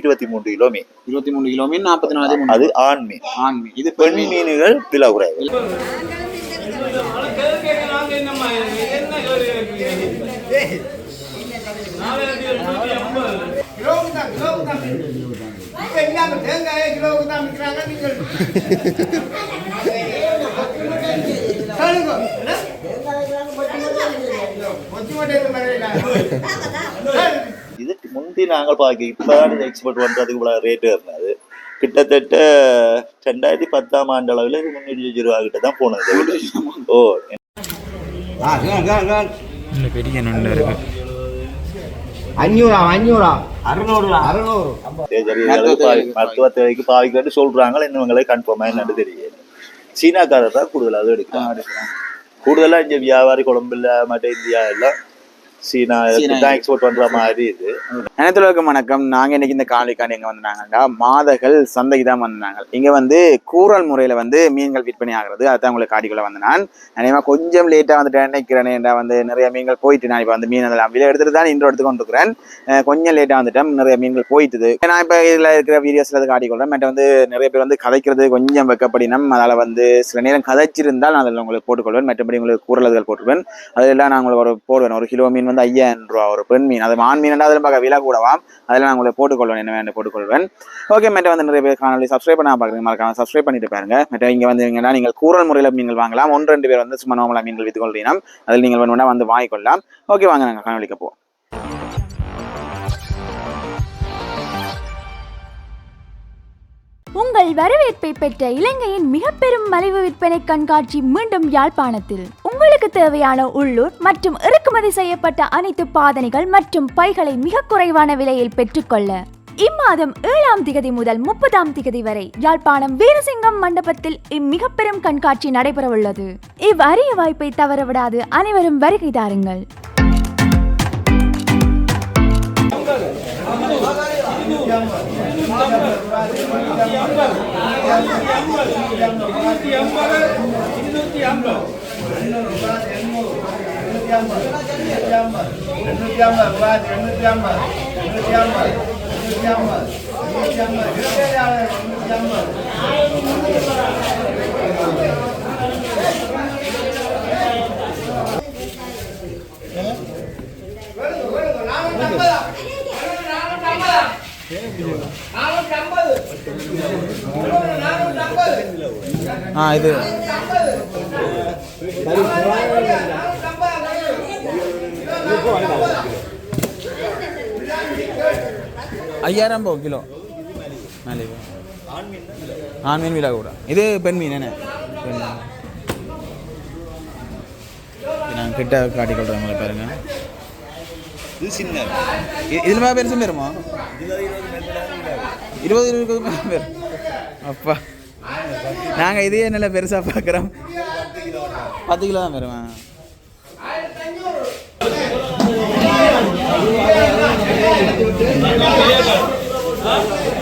இருபத்தி மூன்று கிலோ மீன். இருபத்தி மூணு கிலோ மீன் நாற்பத்தி நாலு அது ஆண் மீன். ஆண் மீன். இது பெண் பெண் மீன். மீன்கள் விலை குறைவு. இப்ப இல்லாம தேங்காயை கிலோவுக்கு தான் விற்கிறாங்க நீங்கள் சொல்லுங்க என்ன? பொத்தி மட்டும் வரையில இது முந்தி நாங்கள் பார்க்க இப்போதான் இது எக்ஸ்போர்ட் பண்ணுறதுக்கு இவ்வளோ ரேட்டு இருந்தது. கிட்டத்தட்ட ரெண்டாயிரத்தி பத்தாம் ஆண்டு அளவில் இது முன்னூற்றி அஞ்சு ரூபா கிட்ட தான் போனது. ஓ இந்த பெரிய நண்டு இருக்கு. அஞ்சூறா அஞ்சூறா அறுநூறு. அறுநூறு மருத்துவ தேவைக்கு பாவிக்கன்னு சொல்றாங்க இன்னும் கன்ஃபார்மாக என்னன்னு தெரியல. சீனாக்காரர் தான் கூடுதலாக எடுக்கிறாங்க. கூடுதலாக இங்கே வியாபாரி கொழம்புல மற்ற இந்தியா எல்லாம் சீனா. தான் எக்ஸ்போர்ட் பண்ற மாதிரி இது. அனைத்துலகம் வணக்கம். நாங்க இன்னைக்கு இந்த காணொலிக்காண்டி எங்க வந்தாங்கடா மாதகள் சந்தைக்கு தான் வந்தாங்க இங்க வந்து கூறல் முறையில வந்து மீன்கள் விற்பனை ஆகுறது அதான் உங்களுக்கு காட்டிக்குள்ள வந்து நான். நினைவா கொஞ்சம் லேட்டா வந்துட்டேன் நினைக்கிறேன் வந்து நிறைய மீன்கள் போயிட்டு நான் இப்ப வந்து மீன் அதெல்லாம் விலை எடுத்துட்டு தான் இன்று எடுத்து கொண்டு இருக்கிறேன் அஹ் கொஞ்சம் லேட்டா வந்துட்டேன் நிறைய மீன்கள் போயிட்டுது. நான் இப்ப இதுல இருக்கிற வீடியோஸ்ல அது காட்டிக்கொள்றேன். மற்ற வந்து நிறைய பேர் வந்து கதைக்கிறது கொஞ்சம் வெக்கப்படினம். அதால வந்து சில நேரம் கதைச்சிருந்தால் நான் அதில் உங்களுக்கு போட்டுக்கொள்வேன். மற்றபடி உங்களுக்கு கூறல்கள் போட்டுருவேன் அதெல்லாம் நான் உங்களுக்கு ஒரு போடுவேன். ஒரு கிலோ மீன் வந்து ஐயாயிரம் ரூபா ஒரு பெண் மீன் அது ஆண் மீன் அதில் பார்க்க விலை கூடவாம் அதில் நான் உங்களை போட்டுக்கொள்வேன் என்ன வேணும் போட்டுக்கொள்வேன். ஓகே மேட்டை வந்து நிறைய பேர் காணொலி சப்ஸ்கிரைப் பண்ண பார்க்குறீங்க மறக்காம சப்ஸ்கிரைப் பண்ணிட்டு பாருங்க. மற்ற இங்கே வந்தீங்கன்னா நீங்கள் கூறல் முறையில் நீங்கள் வாங்கலாம். ஒன்று ரெண்டு பேர் வந்து சும்மா நோமலாக மீன்கள் வித்து கொள்றீங்க அதில் நீங்கள் வேணும்னா வந்து வாங்கிக்கொள்ளலாம். ஓகே வாங்க நாங்கள் காணொலிக்கு போவோம். உங்கள் வரவேற்பை பெற்ற இலங்கையின் மிக பெரும் மலிவு விற்பனை கண்காட்சி மீண்டும் யாழ்ப்பாணத்தில். உங்களுக்கு தேவையான உள்ளூர் மற்றும் இறக்குமதி செய்யப்பட்ட அனைத்து பாதனைகள் மற்றும் பைகளை மிக குறைவான விலையில் பெற்றுக்கொள்ள. இம்மாதம் ஏழாம் திகதி முதல் முப்பதாம் திகதி வரை யாழ்ப்பாணம் வீரசிங்கம் மண்டபத்தில் இம்மிக பெரும் கண்காட்சி நடைபெறவுள்ளது. இவ் அரிய வாய்ப்பை தவறவிடாது அனைவரும் வருகை தாருங்கள். Yeah. ஐம்பது ரூபாய் எண்ணூத்தி ஐம்பது எண்ணூத்தி ஐம்பது எண்ணூத்தி ஐம்பது எண்ணூத்தி ஐம்பது எண்ணூத்தி ஐம்பது ஆ இது. ஐயாயிரம் போ கிலோ. மேலே ஆண் மீன் விலை கூட. இது பெண் மீன் என்ன? பெண் மீன். இது கிட்ட காட்டி உங்களை பாருங்கள் இது சின்ன இதில் மேலே பெருசும் இருபது இருபது மேலே பேர். அப்பா. நாங்கள் இதே நல்ல பெருசாக பார்க்குறோம். பத்து கிலோ தான் பெறுவேன் Thank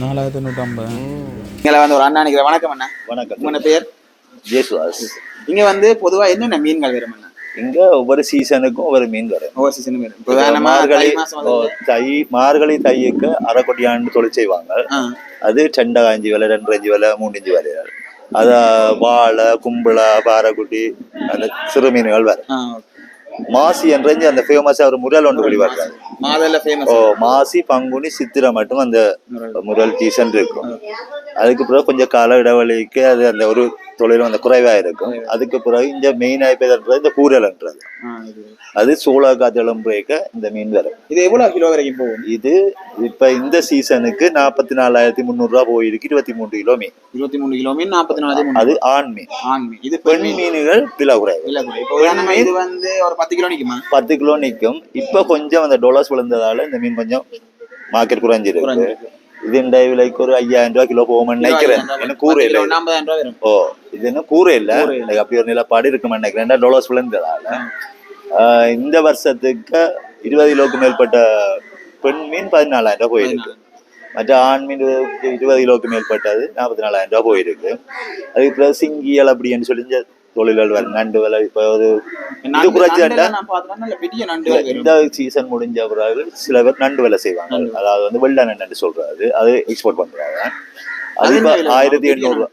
நாலாயிரத்தி நூற்றம்பது வந்து ஒரு அண்ணா நினைக்கிற வணக்கம் அண்ணா. வணக்கம். உங்களோட பேர்? ஜேசுவாஸ் இங்க வந்து பொதுவா என்னென்ன மீன்கள் வரும் அண்ணா? இங்க ஒவ்வொரு சீசனுக்கும் ஒவ்வொரு மீன் வரும். ஒவ்வொரு சீசனும் வரும். மார்கழி தை மார்கழி தையுக்கு அரைக்கொடியாண்டு தொழில் செய்வாங்க. அது செண்டை அஞ்சு விலை ரெண்டு அஞ்சு விலை மூணு அஞ்சு விலை. அத வாழை கும்பளா பாறைக்குட்டி அந்த சிறு மீன்கள் வரும். மாசி என்றஞ்சு அந்த ஃபேமஸா ஒரு முரல் ஒன்று வெளிவருது. ஓ மாசி பங்குனி சித்திரை மட்டும் அந்த முரல். சீசன் இருக்கும். அதுக்கு பிறகு கொஞ்சம் கால இடைவெளிக்கு அது அந்த ஒரு தொழிலும் அந்த குறைவா இருக்கும். அதுக்கு பிறகு இந்த மெயின் ஆயிப்பதுன்றது இந்த கூரல்ன்றது. அது சோள காத்தளம் பிரேக்க இந்த மீன் வரும் இது எவ்வளவு கிலோ வரைக்கும் போகும்? இது இப்ப இந்த சீசனுக்கு நாற்பத்தி நாலாயிரத்தி முந்நூறு ரூபா போயிருக்கு. இருபத்தி மூன்று கிலோ மீன். இருபத்தி மூணு கிலோ மீன் நாற்பத்தி நாலு மூணு அது ஆண் மீன். ஆண் மீன். இது பெண் மீன்கள் விலை குறைவு. இது வந்து ஒரு பத்து கிலோ நிக்குமா? பத்து கிலோ நிற்கும் இப்ப கொஞ்சம் அந்த டொலர்ஸ் விழுந்ததால இந்த மீன் கொஞ்சம் மார்க்கெட் குறைஞ்சிருக்கு. இது இந்த விலைக்கு ஒரு ஐயாயிரம் ரூபாய் கிலோ போகும்னு நினைக்கிறேன் எனக்கு கூரை இல்லை ஓ இது என்ன கூரை இல்ல எனக்கு அப்படி ஒரு நிலப்பாடு இருக்குமே நினைக்கிறேன் ரெண்டா டொலர்ஸ் விழுந்ததால இந்த வருஷத்துக்கு இருபது கிலோக்கு மேற்பட்ட பெண் மீன் பதினாலாயிரம் ரூபாய் போயிருக்கு மற்ற ஆண் மீன் இருபது கிலோக்கு மேற்பட்டது நாற்பத்தி நாலாயிரம் ரூபாய் போயிருக்கு அதுக்கு சிங்கியல் அப்படின்னு சொல்லி தொழில்கள் வரும் நண்டு விலை இப்போ ஒரு இது குறைச்சாண்டா இந்த சீசன் முடிஞ்ச பிறகு சில பேர் நண்டு வேலை செய்வாங்க. அதாவது வந்து வெள்ளை நண்டு சொல்றாரு. அது எக்ஸ்போர்ட் பண்றாங்க. அது? ஆயிரத்தி எண்ணூறு.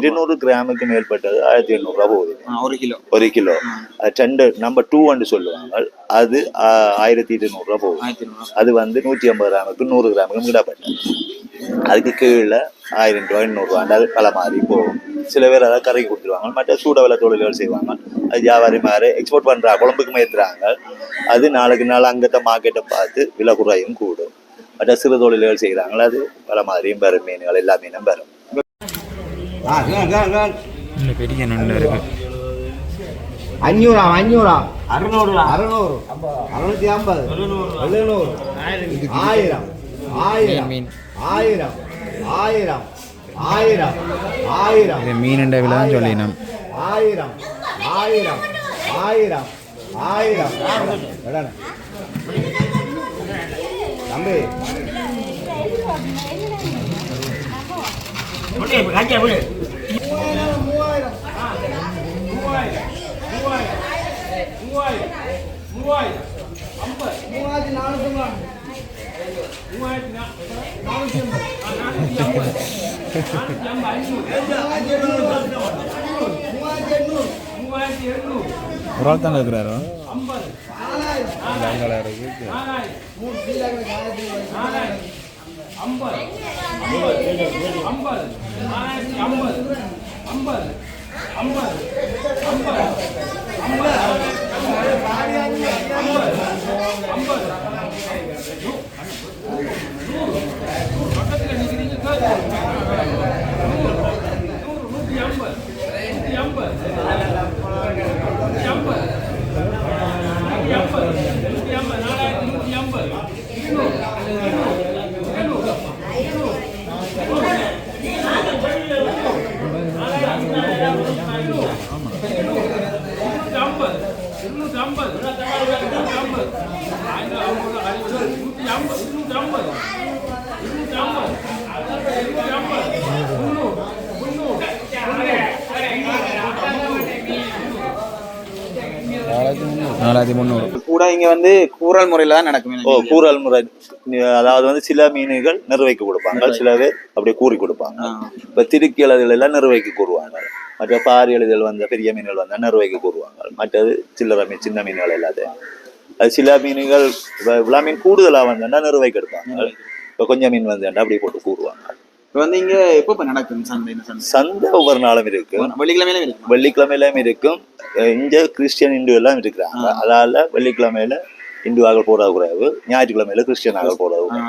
இருநூறு கிராமுக்கு மேற்பட்டது ஆயிரத்தி எண்ணூறு ரூபா போகுது. ஒரு கிலோ. ஒரு கிலோ. ரெண்டு நம்பர் டூ சொல்லுவாங்க. அது ஆயிரத்தி இருநூறு ரூபா போகுது. ஆயிரத்தி இருநூறு அது வந்து நூற்றி ஐம்பது கிராமுக்கு நூறு கிராமுக்கு கிடப்பட்ட அதுக்கு கீழே ஆயிரம் ரூபாய் எண்ணூறுரூவா அது பல மாதிரி போகும். சில பேர் அதை கரைக்கு கொடுத்துருவாங்க. மற்ற சூட விலை தொழில்கள் செய்வாங்க. அது வியாபாரி மாதிரி எக்ஸ்போர்ட் பண்றா குழம்புக்கு மேத்துறாங்க அது நாளுக்கு நாள் அங்கத்த மார்க்கெட்டை பார்த்து விலை குறையும் கூடும். மற்ற சிறு தொழில்கள் செய்கிறாங்களா அது பல மாதிரியும் வரும் மீன்கள் எல்லா மீனும் வரும். பெரிய நண்டு அஞ்சூறா அஞ்சூறா அறுநூறு. அறுநூறு அறுநூத்தி ஐம்பது. எழுநூறு. ஆயிரம். ஆயிரம். மீன். ஆயிரம் ஆயிரம் ஆயிரம் ஆயிரம். இது மீன் விலை சொல்லினோம். ஆயிரம் ஆயிரம் ஆயிரம் ஆயிரம். தம்பி. ஒரு ஆள் தாங்க இருக்கிறாரோ. லங்கலா இருக்கு. நாலாயிரத்தி முந்நூறு. கூட இங்க வந்து கூறல் முறையில தான் நடக்கும் ஓ கூறல் முறை. அதாவது வந்து சில மீன்கள் நிர்வைக்கு கொடுப்பாங்க. சில பேர் அப்படியே கூறி கொடுப்பாங்க. இப்ப திருக்கி எழுதுகள் எல்லாம் நிர்வைக்கு கூறுவாங்க. மற்ற பாரி எழுதுகள் வந்த பெரிய மீன்கள் வந்தா நிர்வைக்கு கூறுவாங்க. மற்றது சில்லறை மீன் சின்ன மீன்கள் எல்லாத்தையும். அது சில மீன்கள் இப்ப விழா மீன் கூடுதலா வந்தா நிர்வைக்கு எடுப்பாங்க. இப்ப கொஞ்சம் மீன் வந்தா அப்படியே போட்டு கூறுவாங்க. இப்போ வந்து இங்க எப்போ இப்ப நடக்கும் சந்தை? சந்தை? ஒவ்வொரு நாளும் இருக்கு வெள்ளிக்கிழமையில இருக்கும். வெள்ளிக்கிழமையிலும் இருக்கும். இங்க கிறிஸ்டியன் இந்து எல்லாம் இருக்கிறாங்க அதால வெள்ளிக்கிழமையில இந்துவாக போறது குறைவு ஞாயிற்றுக்கிழமையில கிறிஸ்டியனாக okay.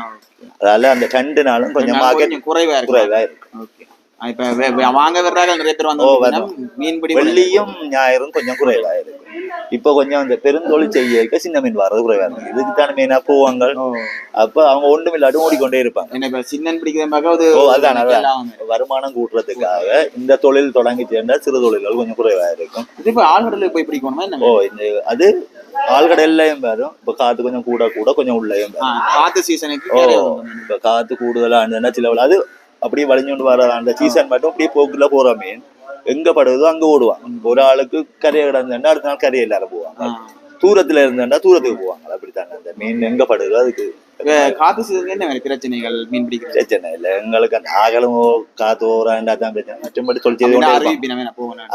அதால அந்த ரெண்டு நாளும் கொஞ்சம் குறைவா குறைவா இருக்கு இப்ப வாங்க வர்றாங்க நிறைய பேர் வந்து மீன்பிடி வெள்ளியும் ஞாயிறும் கொஞ்சம் குறைவா இருக்கு இப்ப கொஞ்சம் அந்த பெருந்தொழில் செய்ய சின்ன மீன் வர்றது குறைவா இருக்கு இதுக்கு தானே மெயினா போவாங்க. அப்ப அவங்க ஒண்ணும் இல்லாட்டும் ஓடிக்கொண்டே இருப்பாங்க சின்னன் பிடிக்கிறத பார்க்க அது ஓ அதான் வருமானம் கூட்டுறதுக்காக இந்த தொழில் தொடங்கி சேர்ந்தா சிறு தொழில்கள் கொஞ்சம் குறைவா இருக்கும். இது இப்ப ஆழ்கடலுக்கு போய் பிடிக்கணுமா ஓ இந்த அது ஆழ்கடல்லையும் வரும். இப்ப காத்து கொஞ்சம் கூட கூட கொஞ்சம் உள்ளேயும் காத்து சீசனுக்கு ஓ. இப்ப காத்து கூடுதலா இருந்ததுன்னா சில அது அப்படியே வளைஞ்சோண்டு வர அந்த சீசன் மட்டும் அப்படியே போக்குல போற மீன் எங்க படுதோ அங்க ஓடுவாங்க. ஒரு ஆளுக்கு கரையை கிடந்தா அடுத்த நாள் கரையை எல்லாரும் போவாங்க. தூரத்துல இருந்தா தூரத்துக்கு போவாங்க. அப்படித்தாங்க அந்த மீன் எங்க படுதோ அதுக்கு காத்து என்ன பிரச்சனைகள் மீன் பிடிக்கிறது. பிரச்சனை இல்லை. எங்களுக்கு அந்த ஆகலமோ காத்து ஓராண்டா தான் பிரச்சனை. மற்றபடி தொழில்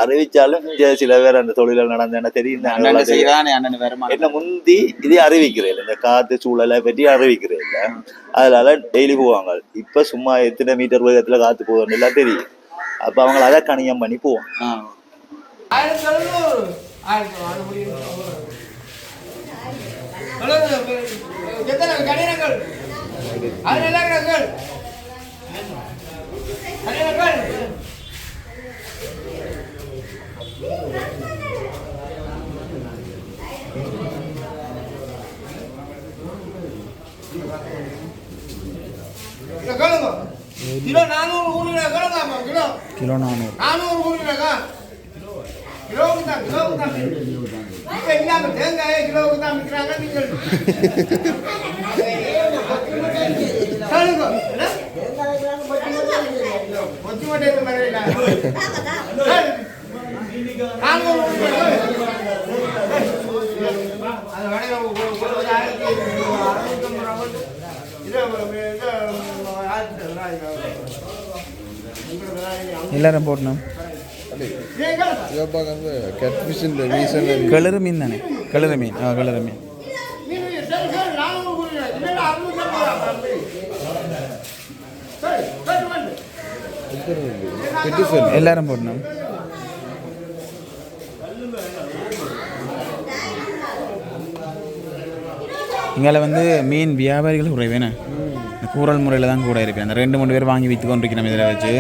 அறிவிச்சாலும் சில பேர் அந்த தொழில நடந்தேன்னா தெரியும். என்ன முந்தி இதே அறிவிக்கிறேன் இந்த காத்து சூழலை பற்றி அறிவிக்கிறேன் இல்ல. அதனால டெய்லி போவாங்க. இப்ப சும்மா எத்தனை மீட்டர் வேகத்துல காத்து போகுதுன்னு எல்லாம் தெரியும். அப்ப அவங்க அதை கணியம் பண்ணி இங்க கேளுங்க. கிலோ நானூறு ஊருங்க கேளுங்க கிலோ? கிலோ நானூறு. நானூறு ஊருங்க கிலோவுக்கு தான் கிலோவுக்கு தான். இப்ப இல்லாம தேங்காயை கிலோவுக்கு தான் விற்கிறாங்க நீங்கள். நானூறு எல்லாரும் போடணும். நீங்கள் கிளறு மீன் தானே? கிளறு மீன். ஆ கிளறு மீன் சரி நானூறு கொடுங்க இல்லைன்னா அறுநூத்தம்பது ரூபா தம்பி. சரி சரி வந்து பெட்டிசன் எல்லாரும் போட்டணும் இங்கால வந்து மீன் வியாபாரிகள் குறைவேண்ணே இந்த கூறல் முறையில் தான் கூட இருக்கு. அந்த ரெண்டு மூணு பேர் வாங்கி விற்று கொண்டிருக்கணும் இதில் வச்சு.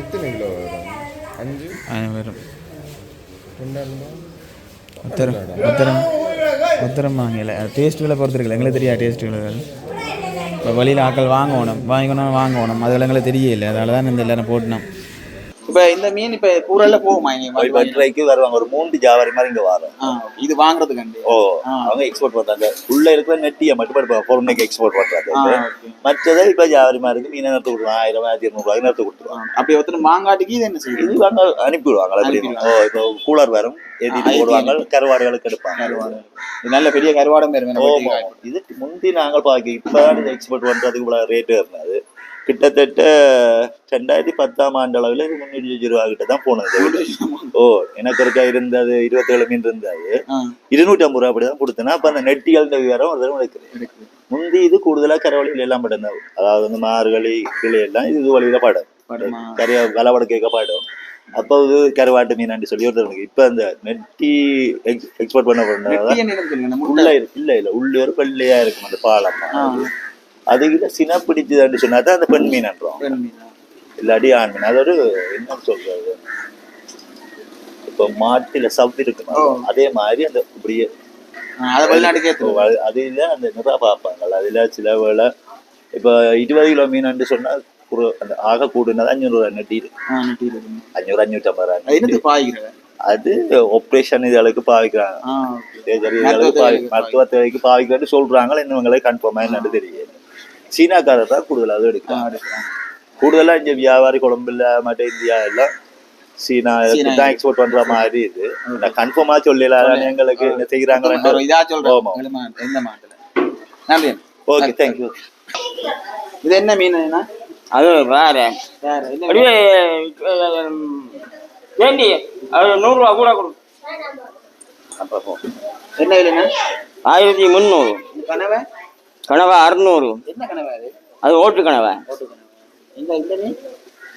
எத்தனை கிலோ வரும் அஞ்சு வரும் ஒத்தரம் ஒத்தரம் ஒத்தரம் வாங்கல டேஸ்ட்டுகளை பொறுத்து இருக்குல்ல. எங்களுக்கு தெரியாது டேஸ்ட்டுகள் இப்போ வெளியில் ஆக்கள் வாங்கணும் வாங்கணும் வாங்கணும். அதெல்லாம் எங்களுக்கு தெரியல. அதனால தான் இந்த எல்லாரும் போட்டணும் இப்ப இந்த மீன் இப்ப கூறல்ல போகுமா இனி? போய் வெட்டரைக்கு வருவாங்க ஒரு மூன்று ஜாவாரி மாதிரி இங்க வரும். இது வாங்குறதுக்கு ஓ ஆ. அவங்க எக்ஸ்போர்ட் பண்றாங்க. உள்ள இருக்கிற நெட்டியை மட்டும் பொருளைக்கு எக்ஸ்போர்ட் பண்றாங்க. மற்றதை இப்ப ஜாவாரி மாதிரி மீனை நிறுத்து கொடுத்துருவாங்க ஆயிரம் ஆயிரத்தி இருநூறுவாய்க்கு நிறுத்து கொடுத்துருவாங்க. அப்படி ஒருத்தர் மாங்காட்டிக்கு இது என்ன செய்யுது? இது வாங்க அனுப்பிடுவாங்க. ஓ இப்போ கூலர் வரும். ஏத்தி போடுவாங்க. கருவாடுகளுக்கு எடுப்பாங்க. இது நல்ல பெரிய கருவாடம் இது முந்தி நாங்கள் பாக்கி இப்பதான் எக்ஸ்போர்ட் பண்றதுக்கு இவ்வளவு ரேட்டு இருந்தது கிட்டத்தட்ட ரெண்டாயிரத்தி பத்தாம் ஆண்டு அளவில் இது முன்னூற்றி ரூபா கிட்ட தான் போனது. ஓ எனக்கு இருக்கா இருந்தது இருபத்தேழு மீன் இருந்தது. இருநூற்றி ஐம்பது ரூபா அப்படிதான் கொடுத்தேன்னா அப்ப அந்த நெட்டிகள் விவரம் ஒரு தடவை எடுக்கிறேன். முந்தி இது கூடுதலா கரவழியில் எல்லாம் படம் அதாவது வந்து மார்கழி கிளி எல்லாம் இது இது வழியில படம்? கரைய விலவட கேட்க பாடும். அப்போ இது கருவாட்டு மீனாண்டி சொல்லி ஒருத்தர் இப்ப அந்த நெட்டி எக்ஸ்போர்ட் பண்ண நம்ம உள்ள இருக்கு. இல்ல இல்ல. உள்ள ஒரு வெள்ளையா இருக்கும் அந்த பாலம். அதுகிட்ட சின பிடிச்சதுன்னு சொன்னா தான் அந்த பெண் மீன்ன்றோம். மீனா? இல்லாட்டி ஆண் மீன்? அது ஒரு என்ன சொல்றது? இப்போ மாட்டுல சவ்வு இருக்கு ஓ. அதே மாதிரி அந்த இப்படியே அதுல அந்த நிறா பார்ப்பாங்க அதுல சில வேளை இப்போ இருபது கிலோ மீன் சொன்னா ஒரு அந்த ஆக கூடுனது அஞ்சூறு ரூபா நெட்டி இருக்கு ஆ, நெட்டியில இருக்கு. அஞ்சூறு அஞ்சூற்றம்பது ரூபா அது ஆப்ரேஷன் இதுகளுக்கு பாவிக்கிறாங்க. ஆ, சரி, மருத்துவ தேவைக்கு பாவிக்கிறேன்னு சொல்றாங்க இன்னும் கன்ஃபார்மா என்னன்னு தெரியல. சீனாக்காரர் தான் கூடுதலாக எடுக்கிறாங்க. எடுக்கிறாங்க. கூடுதலா இங்க வியாபாரி கொழம்புல மற்ற இந்தியா எல்லாம் சீனா தான் எக்ஸ்போர்ட் பண்ற மாதிரி இது கன்ஃபார்மா சொல்லல எங்களுக்கு என்ன செய்யறாங்க இதா மாட்டு- இந்த மாட்டுல நன்றி ஓகே தேங்க்யூ இது என்ன மீன் என்ன அது வேற அப்படியே வேண்டி அது நூறுரூவா கூட கொடு. என்ன விலைங்க ஆயிரத்தி முந்நூறு கனவை கனவா அறுநூறு. என்ன கனவை அது? ஓட்டு கனவா.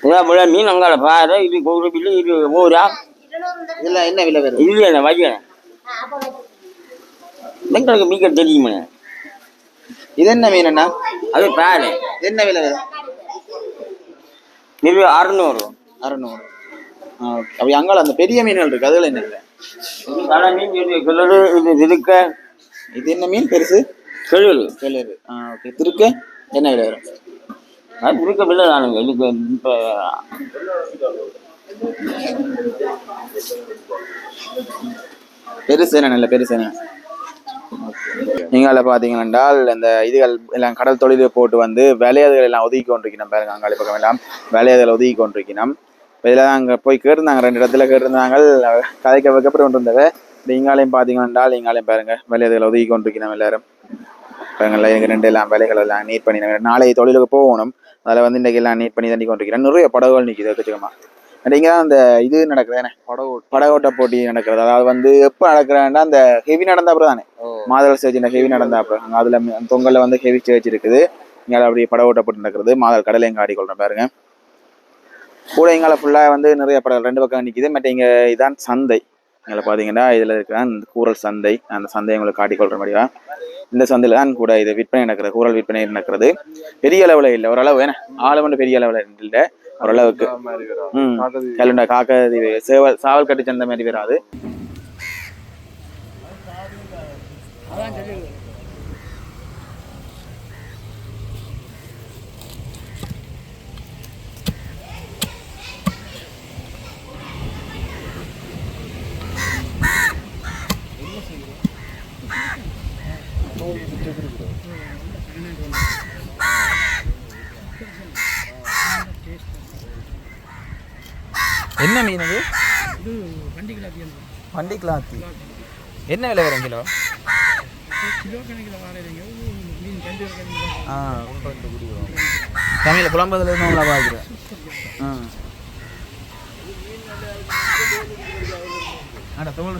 இதான் மீன்? அங்கால பாரு இது ஒரு பில்லு இது ஊரா இதெல்லாம் என்ன விலை இது என்ன வைக்கிறேன் எங்களுக்கு மிக தெரியுமே? இது என்ன மீன் அண்ணா? அது பாரு. என்ன விலை இது அறுநூறு. அறநூறு. ஆ ஓகே. அப்போ அங்கால அந்த பெரிய மீன்கள் இருக்கு. அதில் என்ன இது மீன் இது திருக்க இது என்ன மீன் பெருசு? ஆ ஓகே. திருக்க என்ன வரும்? அது திருக்க பிள்ளை இதுக்கு இப்போ பெருசு என்ன நல்ல பெருசு என்ன? நீங்கள் பார்த்தீங்கன்னா இந்த இதுகள் எல்லாம் கடல் தொழிலை போட்டு வந்து விளையாதுகள் எல்லாம் ஒதுக்கி கொண்டிருக்கணும் பாருங்க அங்காளி பக்கம் எல்லாம். விளையாதுகள் ஒதுக்கி கொண்டிருக்கணும் இதில் தான் அங்கே போய் கேட்டிருந்தாங்க ரெண்டு இடத்துல கேட்டிருந்தாங்க. கதைக்க வைக்கப்பட்டு கொண்டு இருந்தவ இந்த இங்காலையும் பார்த்தீங்கன்னா இங்காலையும் பாருங்க விளையாதுகளை ஒதுக்கி கொண்டிருக்கணும் எல்லாரும். பாருங்களா எனக்கு ரெண்டு எல்லாம் வேலைகள் எல்லாம் நீட் பண்ணி நாளை தொழிலுக்கு போகணும். அதில் வந்து இன்றைக்கி எல்லாம் நீட் பண்ணி தண்ணி கொண்டிருக்கிறேன். நிறைய படகுகள் நிற்கிது எக்கச்சக்கமா இங்கே தான் அந்த இது நடக்குது என்ன? படகு படகோட்ட போட்டி நடக்கிறது. அதாவது வந்து எப்போ நடக்கிறேன்னா அந்த ஹெவி நடந்த அப்புறம் தானே. மாதல் ஸ்டேஜ் ஹெவி நடந்த அப்புறம். அங்கே அதில் தொங்கலில் வந்து ஹெவி ஸ்டேஜ் இருக்குது. இங்கே அப்படி படகோட்ட போட்டி நடக்கிறது. மாதல் கடலை எங்க ஆடிக்கொள்கிறேன் பாருங்க. கூட எங்களை ஃபுல்லாக வந்து நிறைய படங்கள் ரெண்டு பக்கம் நிற்கிது மற்ற இங்கே இதான் சந்தை. இங்கே பார்த்தீங்கன்னா இதில் இருக்கிற கூரல் சந்தை. அந்த சந்தையை உங்களுக்கு காட்டிக்கொள்கிற மாதிரியா இந்த சந்தையில் தான் கூட இது விற்பனை நடக்கிறது கூரல் விற்பனை நடக்கிறது பெரிய அளவில் இல்லை ஓரளவு ஏன்னா மட்டும் பெரிய அளவில் இல்லை ஓரளவுக்கு. ம். கல்லுண்டா காக்க சேவல் சாவல் கட்டி சந்தை மாதிரி வராது. என்ன மீன் அது வண்டி கிளாத்தி என்ன விலை வரும் கிலோ? ஆ தமிழில் புலம்பதில் இருந்து உங்களை பார்க்குறேன். ஆ. தோல்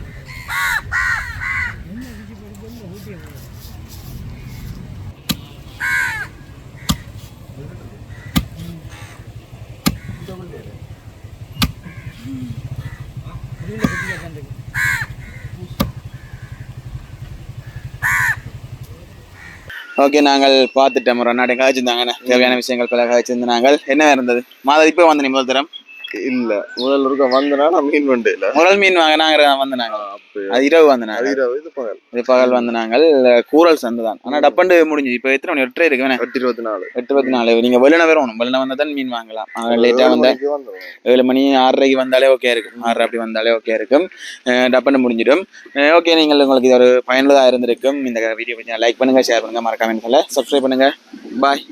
ஓகே நாங்கள் பார்த்துட்டோம். ஒரு நாட்டை காய்ச்சிருந்தாங்க தேவையான விஷயங்கள் பல காய்ச்சிருந்து நாங்கள் என்ன இருந்தது? மாதம் இப்போ வந்து முதல் தரம் இல்ல. முதல்ல இருக்க வந்தனா நான் மீன் வண்டியில. முதல் மீன் வாங்க நாங்கள் வந்து நாங்கள் அது இரவு வந்து நாங்கள் இரவு இது பகல். இது பகல் வந்து நாங்கள் கூரல் சந்து தான். ஆனால் டப்பண்டு முடிஞ்சு இப்போ எத்தனை மணி? எட்டரை இருக்கு எட்டு இருபத்தி நாலு எட்டு பத்து நாலு நீங்கள் வெளியில வரணும் வெளியில வந்தால் தான் மீன் வாங்கலாம். மணிக்கு வந்துரும். ஏழு மணி ஆறரைக்கு வந்தாலே ஓகே இருக்கும். ஆறரை அப்படி வந்தாலே ஓகே இருக்கும். டப்புன்னு முடிஞ்சிடும். ஓகே நீங்கள் உங்களுக்கு இது ஒரு பயனுள்ளதாக இருந்திருக்கும். இந்த வீடியோ பற்றி லைக் பண்ணுங்கள் ஷேர் பண்ணுங்கள் மறக்காம சப்ஸ்கிரைப் பண்ணுங்கள் பாய்